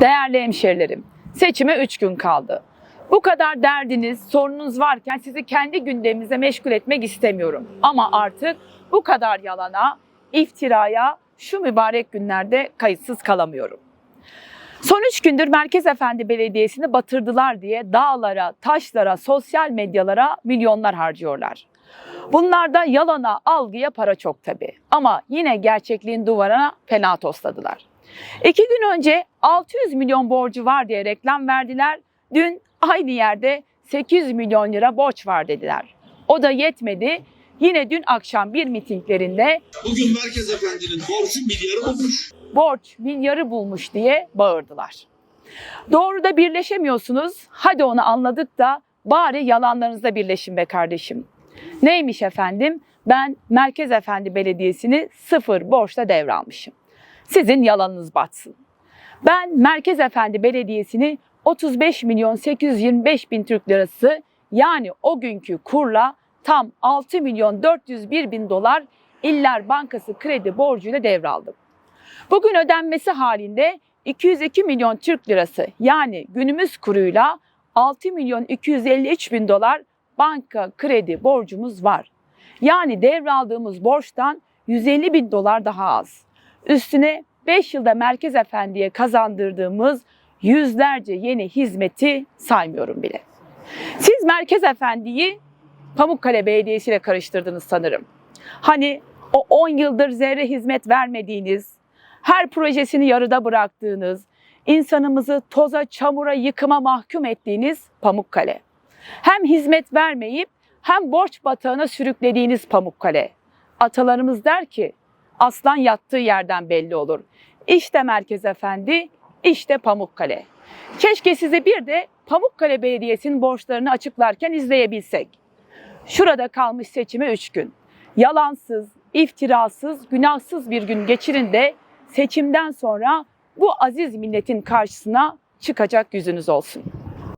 Değerli hemşerilerim, seçime 3 gün kaldı. Bu kadar derdiniz, sorununuz varken sizi kendi gündemimize meşgul etmek istemiyorum. Ama artık bu kadar yalana, iftiraya şu mübarek günlerde kayıtsız kalamıyorum. Son üç gündür Merkez Efendi Belediyesi'ni batırdılar diye dağlara, taşlara, sosyal medyalara milyonlar harcıyorlar. Bunlarda yalana, algıya para çok tabii. Ama yine gerçekliğin duvarına fena tosladılar. İki gün önce 600 milyon borcu var diye reklam verdiler. Dün aynı yerde 800 milyon lira borç var dediler. O da yetmedi. Yine dün akşam bir mitinglerinde Bugün Merkez Efendi'nin borcu milyarı bulmuş. borç milyarı bulmuş diye bağırdılar. Doğru da birleşemiyorsunuz. Hadi onu anladık da bari yalanlarınızda birleşin be kardeşim. Neymiş efendim? Ben Merkez Efendi Belediyesi'ni sıfır borçla devralmışım. Sizin yalanınız batsın. Ben Merkez Efendi Belediyesi'ni 35 milyon 825 bin Türk lirası yani o günkü kurla tam 6 milyon 401 bin dolar İller Bankası kredi borcuyla devraldım. Bugün ödenmesi halinde 202 milyon Türk lirası yani günümüz kuruyla 6 milyon 253 bin dolar banka kredi borcumuz var. Yani devraldığımız borçtan 150 bin dolar daha az. Üstüne 5 yılda Merkez Efendi'ye kazandırdığımız yüzlerce yeni hizmeti saymıyorum bile. Siz Merkez Efendi'yi Pamukkale Belediyesi ile karıştırdınız sanırım. Hani o 10 yıldır zerre hizmet vermediğiniz, her projesini yarıda bıraktığınız, insanımızı toza, çamura, yıkıma mahkum ettiğiniz Pamukkale. Hem hizmet vermeyip hem borç batağına sürüklediğiniz Pamukkale. Atalarımız der ki aslan yattığı yerden belli olur. İşte Merkez Efendi, işte Pamukkale. Keşke sizi bir de Pamukkale Belediyesi'nin borçlarını açıklarken izleyebilsek. Şurada kalmış seçime 3 gün. Yalansız, iftirasız, günahsız bir gün geçirin de seçimden sonra bu aziz milletin karşısına çıkacak yüzünüz olsun.